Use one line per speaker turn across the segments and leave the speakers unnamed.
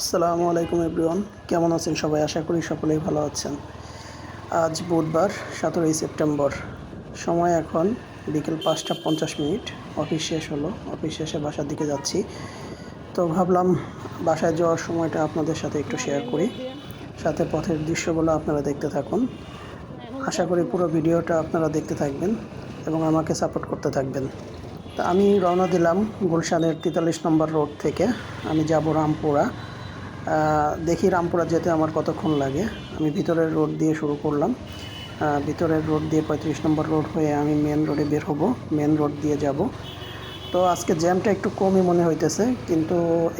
আসসালামু আলাইকুম এভরিওয়ান। কেমন আছেন সবাই? আশা করি সকলেই ভালো আছেন। আজ বুধবার, সতেরোই সেপ্টেম্বর। সময় এখন বিকেল পাঁচটা পঞ্চাশ মিনিট। অফিস শেষ হলো। অফিস শেষে বাসার দিকে যাচ্ছি। তো ভাবলাম বাসায় যাওয়ার সময়টা আপনাদের সাথে একটু শেয়ার করি। সাথে পথের দৃশ্যগুলো আপনারা দেখতে থাকুন। আশা করি পুরো ভিডিওটা আপনারা দেখতে থাকবেন এবং আমাকে সাপোর্ট করতে থাকবেন। তা আমি রওনা দিলাম গুলশানের তেতাল্লিশ নম্বর রোড থেকে। আমি যাব রামপুরা। দেখি রামপুরা যেতে আমার কতক্ষণ লাগে। আমি ভিতরের রোড দিয়ে শুরু করলাম। ভিতরের রোড দিয়ে পঁয়ত্রিশ নম্বর রোড হয়ে আমি মেন রোডে বের হব মেন রোড দিয়ে যাব। তো আজকে জ্যামটা একটু কমই মনে হইতেছে, কিন্তু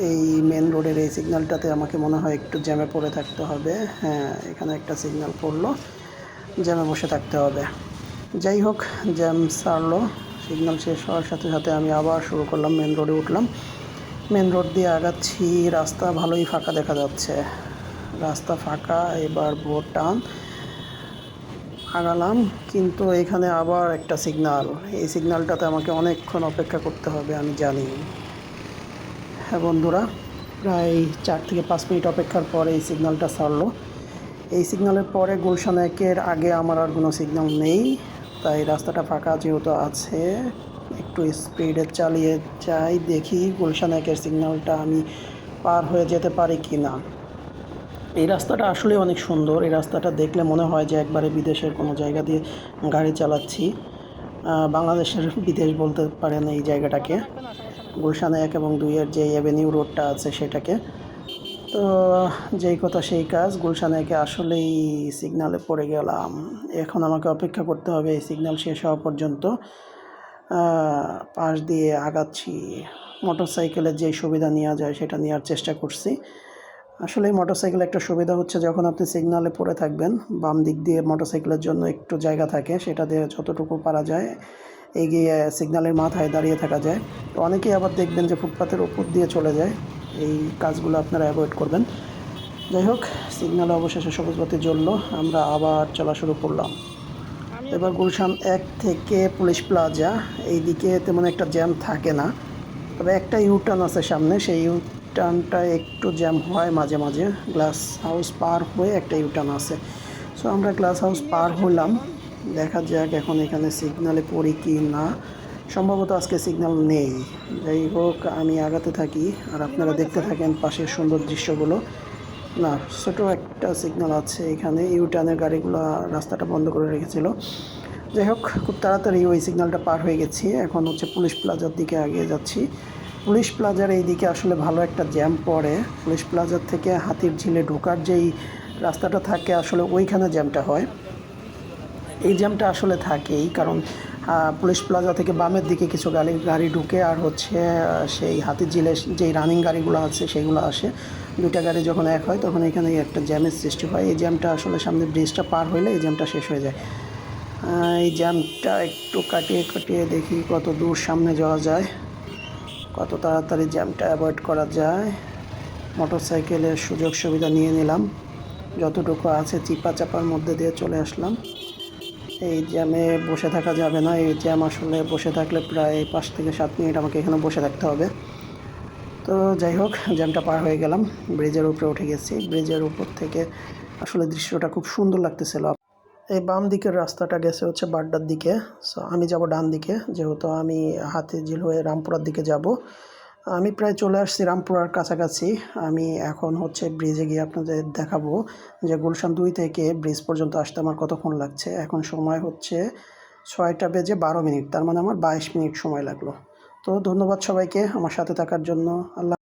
এই মেন রোডের এই সিগন্যালটাতে আমাকে মনে হয় একটু জ্যামে পড়ে থাকতে হবে। হ্যাঁ এখানে একটা সিগন্যাল পড়ল জ্যামে বসে থাকতে হবে। যাই হোক জ্যাম সারলো সিগন্যাল শেষ হওয়ার সাথে সাথে আমি আবার শুরু করলাম মেন রোডে উঠলাম। মেন রোড দিয়ে আগাচ্ছি, রাস্তা ভালোই ফাঁকা দেখা যাচ্ছে। রাস্তা ফাঁকা, এবার বোর্ড টান। আগালাম, কিন্তু এখানে আবার একটা সিগনাল এই সিগনালটাতে আমাকে অনেকক্ষণ অপেক্ষা করতে হবে, আমি জানি। হ্যাঁ বন্ধুরা, প্রায় চার থেকে পাঁচ মিনিট অপেক্ষার পরে এই সিগনালটা ছাড়লো এই সিগনালের পরে গুলশান একের আগে আমার আর কোনো সিগনাল নেই, তাই রাস্তাটা ফাঁকা যেহেতু আছে একটু স্পিডে চালিয়ে যাই, দেখি গুলশান একের সিগন্যালটা আমি পার হয়ে যেতে পারি কি না এই রাস্তাটা আসলে অনেক সুন্দর। এই রাস্তাটা দেখলে মনে হয় যে একবারে বিদেশের কোনো জায়গা দিয়ে গাড়ি চালাচ্ছি। বাংলাদেশের বিদেশ বলতে পারেন এই জায়গাটাকে। গুলশান এক এবং দুইয়ের যে অ্যাভিনিউ রোডটা আছে সেটাকে। তো, যেই কথা সেই কাজ, গুলশান একে আসলেই সিগনালে পড়ে গেলাম। এখন আমাকে অপেক্ষা করতে হবে, এই সিগন্যাল শেষ হওয়া পর্যন্ত। পাশ দিয়ে আগাচ্ছি। মোটর সাইকেলের যে সুবিধা নেওয়া যায় সেটা নেওয়ার চেষ্টা করছি। আসলে মোটরসাইকেল একটা সুবিধা হচ্ছে যখন আপনি সিগনালে পড়ে থাকবেন, বাম দিক দিয়ে মোটরসাইকেলের জন্য একটু জায়গা থাকে, সেটা দিয়ে যতটুকু পারা যায় এগিয়ে সিগন্যালের মাথায় দাঁড়িয়ে থাকা যায়। তো অনেকেই আবার দেখবেন যে ফুটপাতের উপর দিয়ে চলে যায়। এই কাজগুলো আপনারা অ্যাভয়েড করবেন। যাই হোক সিগন্যালে অবশেষে সবুজ বাতি জ্বললো, আমরা আবার চলা শুরু করলাম। এবার গুলশান এক থেকে পুলিশ প্লাজা, এইদিকে তেমন একটা জ্যাম থাকে না। তবে একটা ইউটার্ন আছে সামনে, সেই ইউটার্নটা একটু জ্যাম হয় মাঝে মাঝে। গ্লাস হাউস পার হয়ে একটা ইউটার্ন আছে। সো আমরা গ্লাস হাউস পার হলাম। দেখা যাক এখন এখানে সিগনালে পড়ি কি না। সম্ভবত আজকে সিগন্যাল নেই। যাই হোক, আমি আগাতে থাকি। আর আপনারা দেখতে থাকেন পাশের সুন্দর দৃশ্যগুলো। না, ছোটো একটা সিগন্যাল আছে এখানে। ইউটার্নের গাড়িগুলো রাস্তাটা বন্ধ করে রেখেছিল। যাই হোক, খুব তাড়াতাড়ি ওই সিগন্যালটা পার হয়ে গেছি। এখন হচ্ছে পুলিশ প্লাজার দিকে এগিয়ে যাচ্ছি। পুলিশ প্লাজার এই দিকে আসলে ভালো একটা জ্যাম পড়ে। পুলিশ প্লাজার থেকে হাতির ঝিলে ঢোকার যেই রাস্তাটা থাকে, আসলে ওইখানে জ্যামটা হয়। এই জ্যামটা আসলে থাকেই, কারণ পুলিশ প্লাজা থেকে বামের দিকে কিছু গাড়ি গাড়ি ঢুকে আর হচ্ছে সেই হাতির জিলে, যেই রানিং গাড়িগুলো আছে সেগুলো আসে। দুইটা গাড়ি যখন এক হয় তখন এখানে একটা জ্যামের সৃষ্টি হয়। এই জ্যামটা আসলে সামনে ব্রিজটা পার হইলে এই জ্যামটা শেষ হয়ে যায়। এই জ্যামটা একটু কাটিয়ে কাটিয়ে দেখি কত দূর সামনে যাওয়া যায়। কত তাড়াতাড়ি জ্যামটা অ্যাভয়েড করা যায়। মোটর সাইকেলের সুযোগ সুবিধা নিয়ে নিলাম। যতটুকু আছে চিপা চাপার মধ্যে দিয়ে চলে আসলাম। এই জ্যামে বসে থাকা যাবে না। এই জ্যাম আসলে বসে থাকলে প্রায় পাঁচ থেকে সাত মিনিট আমাকে এখানে বসে থাকতে হবে। তো যাই হোক জ্যামটা পার হয়ে গেলাম। ব্রিজের উপরে উঠে গেছি। ব্রিজের উপর থেকে আসলে দৃশ্যটা খুব সুন্দর লাগতেছিল। এই বাম দিকের রাস্তাটা গেছে হচ্ছে বাড্ডার দিকে। সো আমি যাব ডান দিকে। যেহেতু আমি হাতে ঝিল হয়ে রামপুরার দিকে যাব। আমি প্রায় চলে আসছি রামপুরার কাছাকাছি। আমি এখন হচ্ছে ব্রিজে গিয়ে আপনাদের দেখাবো যে গুলশান দুই থেকে ব্রিজ পর্যন্ত আসতে আমার কতক্ষণ লাগছে। এখন সময় হচ্ছে ছয়টা বেজে বারো মিনিট, তার মানে আমার বাইশ মিনিট সময় লাগল। তো ধন্যবাদ সবাইকে আমার সাথে থাকার জন্য। আল্লাহ